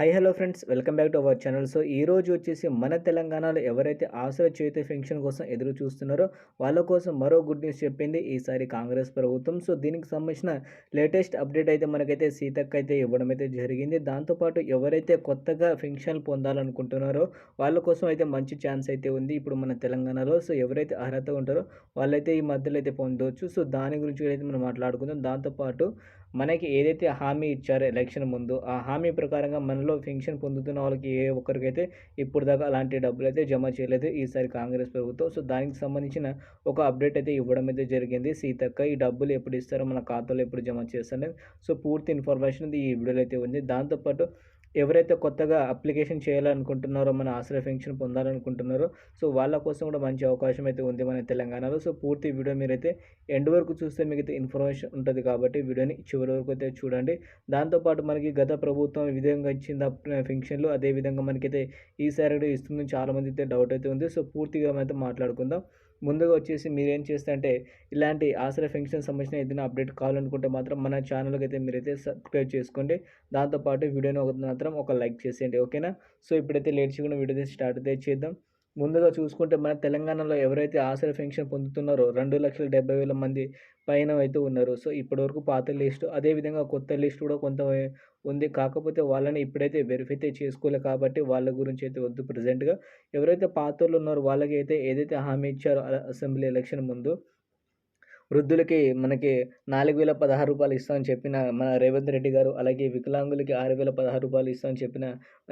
Hi hello friends welcome back to our channel so ఈ రోజు వచ్చేసి మన తెలంగాణలో ఎవరైతే ఆసరా చేతి ఫెన్షన్ కోసం ఎదురు చూస్తున్నారో వాళ్ళ కోసం మరో గుడ్ న్యూస్ చెప్పింది ఈసారి కాంగ్రెస్ ప్రభుత్వం. సో దీనికి సంబంధించిన లేటెస్ట్ అప్డేట్ అయితే మనకైతే సీతక్క అయితే ఇవ్వడం అయితే జరిగింది. దాంతోపాటు ఎవరైతే కొత్తగా ఫెన్షన్ పొందాలనుకుంటున్నారో వాళ్ళ కోసం అయితే మంచి ఛాన్స్ అయితే ఉంది ఇప్పుడు మన తెలంగాణలో. సో ఎవరైతే అర్హత ఉంటారో వాళ్ళైతే ఈ మధ్యలో అయితే పొందవచ్చు సో దాని గురించి అయితే మనం మాట్లాడుకుందాం. దాంతోపాటు మనకి ఏదైతే హామీ ఇచ్చారో ఎలక్షన్ ముందు ఆ హామీ ప్రకారంగా మనలో పెన్షన్ పొందుతున్న వాళ్ళకి ఏ ఒక్కరికైతే ఇప్పుడు దాకా అలాంటి డబ్బులు అయితే జమ చేయలేదు ఈసారి కాంగ్రెస్ ప్రభుత్వం. సో దానికి సంబంధించిన ఒక అప్డేట్ అయితే ఇవ్వడం అయితే జరిగింది. సీతక్క ఈ డబ్బులు ఎప్పుడు ఇస్తారో మన ఖాతాలో ఎప్పుడు జమ చేస్తారనేది సో పూర్తి ఇన్ఫర్మేషన్ ఈ వీడియోలో అయితే ఉంది. దాంతోపాటు ఎవరైతే కొత్తగా అప్లికేషన్ చేయాలనుకుంటున్నారో మన ఆశ్రయ పెన్షన్ పొందాలనుకుంటున్నారో సో వాళ్ళ కోసం కూడా మంచి అవకాశం అయితే ఉంది మన తెలంగాణలో. సో పూర్తి వీడియో మీరైతే ఎండ్ వరకు చూస్తే మీకు ఇన్ఫర్మేషన్ ఉంటుంది కాబట్టి వీడియోని చివరి వరకు అయితే చూడండి. దాంతోపాటు మనకి గత ప్రభుత్వం ఈ విధంగా ఇచ్చిన పెన్షన్లు అదేవిధంగా మనకైతే ఈసారి కూడా ఇస్తుందని చాలామంది అయితే డౌట్ అయితే ఉంది. సో పూర్తిగా అయితే మాట్లాడుకుందాం. ముందుగా వచ్చేసి మీరేం చేస్తే అంటే ఇలాంటి ఆసరా ఫంక్షన్ సంబంధించిన ఏదైనా అప్డేట్ కావాలనుకుంటే మాత్రం మన ఛానల్కి అయితే మీరైతే సబ్స్క్రైబ్ చేసుకోండి. దాంతోపాటు వీడియోని ఒక మాత్రం ఒక లైక్ చేసేయండి. ఓకేనా? సో ఇప్పుడైతే లేట్ చేయకుండా వీడియో స్టార్ట్ అయితే చేద్దాం. ముందుగా చూసుకుంటే మన తెలంగాణలో ఎవరైతే ఆసరా ఫెన్షన్ పొందుతున్నారో రెండు లక్షల డెబ్బై వేల మంది పైన అయితే ఉన్నారు. సో ఇప్పటివరకు పాత లిస్టు అదేవిధంగా కొత్త లిస్ట్ కూడా కొంత ఉంది. కాకపోతే వాళ్ళని ఇప్పుడైతే వెరిఫై చేసుకోలేదు కాబట్టి వాళ్ళ గురించి అయితే వద్దు ప్రజెంట్గా ఎవరైతే పాతోళ్ళు ఉన్నారో వాళ్ళకి అయితే ఏదైతే హామీ ఇచ్చారో అసెంబ్లీ ఎలక్షన్ ముందు వృద్ధులకి మనకి నాలుగు వేల పదహారు రూపాయలు ఇస్తామని చెప్పిన మన రేవంత్ రెడ్డి గారు అలాగే వికలాంగులకి ఆరు వేల పదహారు రూపాయలు ఇస్తామని చెప్పిన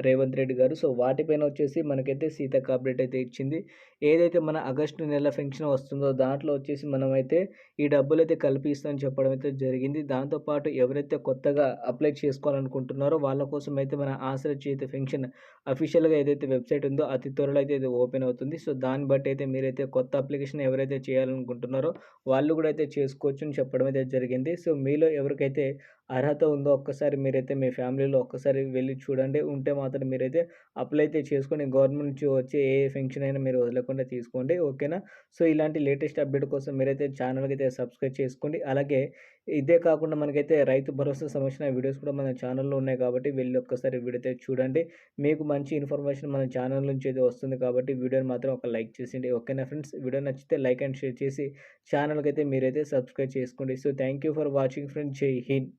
రేవంత్ రెడ్డి గారు. సో వాటిపైన వచ్చేసి మనకైతే సీతక్క అప్డేట్ అయితే ఇచ్చింది. ఏదైతే మన ఆగస్టు నెల ఫెన్షన్ వస్తుందో దాంట్లో వచ్చేసి మనమైతే ఈ డబ్బులు అయితే కల్పిస్తామని చెప్పడం అయితే జరిగింది. దాంతోపాటు ఎవరైతే కొత్తగా అప్లై చేసుకోవాలనుకుంటున్నారో వాళ్ళ కోసం అయితే మన ఆశ్రయ చేతి ఫెన్షన్ అఫీషియల్గా ఏదైతే వెబ్సైట్ ఉందో అతి త్వరలో అయితే ఇది ఓపెన్ అవుతుంది. సో దాన్ని బట్టి అయితే మీరైతే కొత్త అప్లికేషన్ ఎవరైతే చేయాలనుకుంటున్నారో వాళ్ళు కూడా అయితే చేసుకోవచ్చు అని చెప్పడం అయితే జరిగింది. సో మీలో ఎవరికైతే అర్హత ఉందో ఒక్కసారి మీరైతే మీ ఫ్యామిలీలో ఒక్కసారి వెళ్ళి చూడండి. ఉంటే మాత్రం మీరైతే అప్లై అయితే చేసుకొని గవర్నమెంట్ నుంచి వచ్చే ఏ ఫంక్షన్ అయినా మీరు వదలకుండా తీసుకోండి. ఓకేనా? సో ఇలాంటి లేటెస్ట్ అప్డేట్ కోసం మీరైతే ఛానల్కి అయితే సబ్స్క్రైబ్ చేసుకోండి. అలాగే ఇదే కాకుండా మనకైతే రైతు భరోసా సంబంధించిన వీడియోస్ కూడా మన ఛానల్లో ఉన్నాయి కాబట్టి వెళ్ళి ఒక్కసారి వీడియో అయితే చూడండి. మీకు మంచి ఇన్ఫర్మేషన్ మన ఛానల్ నుంచి అయితే వస్తుంది కాబట్టి వీడియోని మాత్రం ఒక లైక్ చేసిండి ఓకేనా ఫ్రెండ్స్? వీడియో నచ్చితే లైక్ అండ్ షేర్ చేసి ఛానల్కి అయితే మీరైతే సబ్స్క్రైబ్ చేసుకోండి. So thank you for watching friends. Jai Hind.